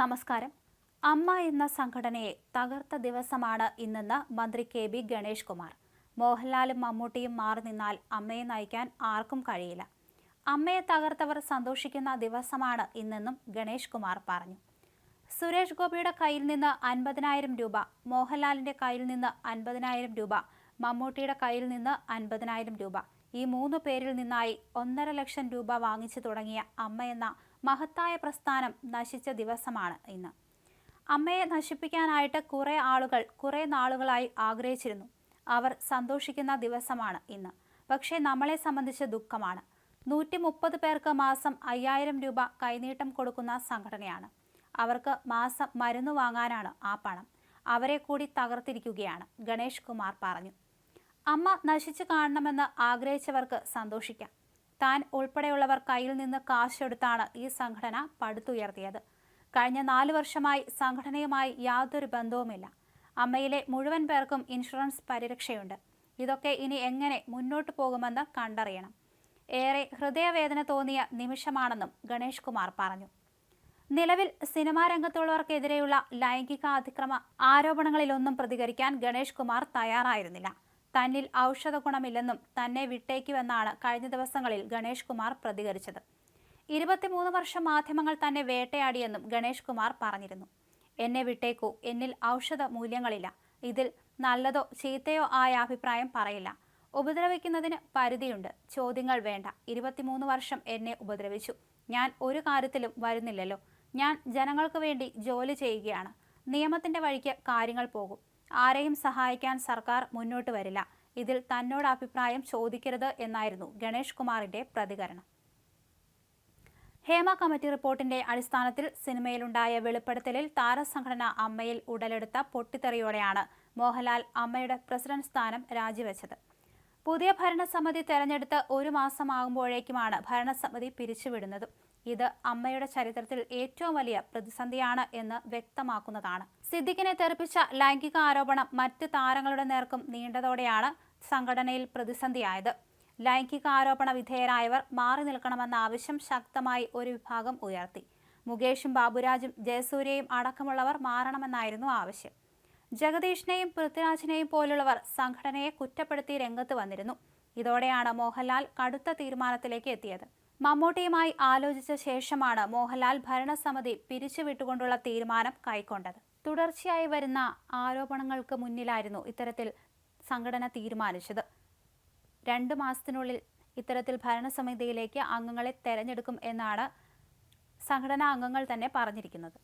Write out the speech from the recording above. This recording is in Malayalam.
നമസ്കാരം. അമ്മ എന്ന സംഘടനയെ തകർത്ത ദിവസമാണ് ഇന്നെന്ന് മന്ത്രി കെ ബി ഗണേഷ് കുമാർ. മോഹൻലാലും മമ്മൂട്ടിയും മാറി നിന്നാൽ അമ്മയെ നയിക്കാൻ ആർക്കും കഴിയില്ല. അമ്മയെ തകർത്തവർ സന്തോഷിക്കുന്ന ദിവസമാണ് ഇന്നെന്നും ഗണേഷ് കുമാർ പറഞ്ഞു. സുരേഷ് ഗോപിയുടെ കയ്യിൽ നിന്ന് അൻപതിനായിരം രൂപ മോഹൻലാലിന്റെ കയ്യിൽ നിന്ന് അൻപതിനായിരം രൂപ മമ്മൂട്ടിയുടെ കയ്യിൽ നിന്ന് അൻപതിനായിരം രൂപ ഈ മൂന്ന് പേരിൽ നിന്നായി ഒന്നര ലക്ഷം രൂപ വാങ്ങിച്ചു തുടങ്ങിയ അമ്മ എന്ന മഹത്തായ പ്രസ്ഥാനം നശിച്ച ദിവസമാണ് ഇന്ന്. അമ്മയെ നശിപ്പിക്കാനായിട്ട് കുറേ ആളുകൾ കുറേ നാളുകളായി ആഗ്രഹിച്ചിരുന്നു. അവർ സന്തോഷിക്കുന്ന ദിവസമാണ് ഇന്ന്. പക്ഷേ നമ്മളെ സംബന്ധിച്ച് ദുഃഖമാണ്. നൂറ്റി മുപ്പത് പേർക്ക് മാസം അയ്യായിരം രൂപ കൈനീട്ടം കൊടുക്കുന്ന സംഘടനയാണ്. അവർക്ക് മാസം മരുന്ന് വാങ്ങാനാണ് ആ പണം. അവരെ കൂടി തകർത്തിരിക്കുകയാണ് ഗണേഷ് കുമാർ പറഞ്ഞു. അമ്മ നശിച്ചു കാണണമെന്ന് ആഗ്രഹിച്ചവർക്ക് സന്തോഷിക്കാം. താൻ ഉൾപ്പെടെയുള്ളവർ കയ്യിൽ നിന്ന് കാശെടുത്താണ് ഈ സംഘടന പടുത്തുയർത്തിയത്. കഴിഞ്ഞ നാല് വർഷമായി സംഘടനയുമായി യാതൊരു ബന്ധവുമില്ല. അമ്മയിലെ മുഴുവൻ പേർക്കും ഇൻഷുറൻസ് പരിരക്ഷയുണ്ട്. ഇതൊക്കെ ഇനി എങ്ങനെ മുന്നോട്ട് പോകുമെന്ന് കണ്ടറിയണം. ഏറെ ഹൃദയവേദന തോന്നിയ നിമിഷമാണെന്നും ഗണേഷ് കുമാർ പറഞ്ഞു. നിലവിൽ സിനിമാ രംഗത്തുള്ളവർക്കെതിരെയുള്ള ലൈംഗിക അതിക്രമ ആരോപണങ്ങളിലൊന്നും പ്രതികരിക്കാൻ ഗണേഷ് കുമാർ തയ്യാറായിരുന്നില്ല. തന്നിൽ ഔഷധ ഗുണമില്ലെന്നും തന്നെ വിട്ടേക്കുവെന്നാണ് കഴിഞ്ഞ ദിവസങ്ങളിൽ ഗണേഷ് കുമാർ പ്രതികരിച്ചത്. ഇരുപത്തിമൂന്ന് വർഷം മാധ്യമങ്ങൾ തന്നെ വേട്ടയാടിയെന്നും ഗണേഷ് കുമാർ പറഞ്ഞിരുന്നു. എന്നെ വിട്ടേക്കൂ എന്നിൽ ഔഷധ മൂല്യങ്ങളില്ല ഇതിൽ നല്ലതോ ചീത്തയോ ആയ അഭിപ്രായം പറയില്ല. ഉപദ്രവിക്കുന്നതിന് പരിധിയുണ്ട്. ചോദ്യങ്ങൾ വേണ്ട. ഇരുപത്തിമൂന്ന് വർഷം എന്നെ ഉപദ്രവിച്ചു. ഞാൻ ഒരു കാര്യത്തിലും വരുന്നില്ലല്ലോ. ഞാൻ ജനങ്ങൾക്ക് വേണ്ടി ജോലി ചെയ്യുകയാണ്. നിയമത്തിന്റെ വഴിക്ക് കാര്യങ്ങൾ പോകും. ആരെയും സഹായിക്കാൻ സർക്കാർ മുന്നോട്ട് വരില്ല. ഇതിൽ തന്നോട് അഭിപ്രായം ചോദിക്കരുത് എന്നായിരുന്നു ഗണേഷ് കുമാറിന്റെ പ്രതികരണം. ഹേമ കമ്മിറ്റി റിപ്പോർട്ടിന്റെ അടിസ്ഥാനത്തിൽ സിനിമയിലുണ്ടായ വെളിപ്പെടുത്തലിൽ താരസംഘടന അമ്മയിൽ ഉടലെടുത്ത പൊട്ടിത്തെറിയോടെയാണ് മോഹൻലാൽ അമ്മയുടെ പ്രസിഡന്റ് സ്ഥാനം രാജിവെച്ചത്. പുതിയ ഭരണസമിതി തെരഞ്ഞെടുത്ത് ഒരു മാസമാകുമ്പോഴേക്കുമാണ് ഭരണസമിതി പിരിച്ചുവിടുന്നതും. ഇത് അമ്മയുടെ ചരിത്രത്തിൽ ഏറ്റവും വലിയ പ്രതിസന്ധിയാണ് എന്ന് വ്യക്തമാക്കുന്നതാണ്. സിദ്ദിഖിനെ തെറിപ്പിച്ച ലൈംഗിക ആരോപണം മറ്റ് താരങ്ങളുടെ നേർക്കും നീണ്ടതോടെയാണ് സംഘടനയിൽ പ്രതിസന്ധിയായത്. ലൈംഗിക ആരോപണ വിധേയരായവർ മാറി നിൽക്കണമെന്ന ആവശ്യം ശക്തമായി ഒരു വിഭാഗം ഉയർത്തി. മുകേഷും ബാബുരാജും ജയസൂര്യയും അടക്കമുള്ളവർ മാറണമെന്നായിരുന്നു ആവശ്യം. ജഗദീഷിനെയും പൃഥ്വിരാജിനെയും പോലുള്ളവർ സംഘടനയെ കുറ്റപ്പെടുത്തി രംഗത്ത് വന്നിരുന്നു. ഇതോടെയാണ് മോഹൻലാൽ കടുത്ത തീരുമാനത്തിലേക്ക് എത്തിയത്. മമ്മൂട്ടിയുമായി ആലോചിച്ച ശേഷമാണ് മോഹൻലാൽ ഭരണസമിതി പിരിച്ചുവിട്ടുകൊണ്ടുള്ള തീരുമാനം കൈക്കൊണ്ടത്. തുടർച്ചയായി വരുന്ന ആരോപണങ്ങൾക്ക് മുന്നിലായിരുന്നു ഇത്തരത്തിൽ സംഘടന തീരുമാനിച്ചത്. രണ്ട് മാസത്തിനുള്ളിൽ ഇത്തരത്തിൽ ഭരണസമിതിയിലേക്ക് അംഗങ്ങളെ തെരഞ്ഞെടുക്കും എന്നാണ് സംഘടനാ അംഗങ്ങൾ തന്നെ പറഞ്ഞിരിക്കുന്നത്.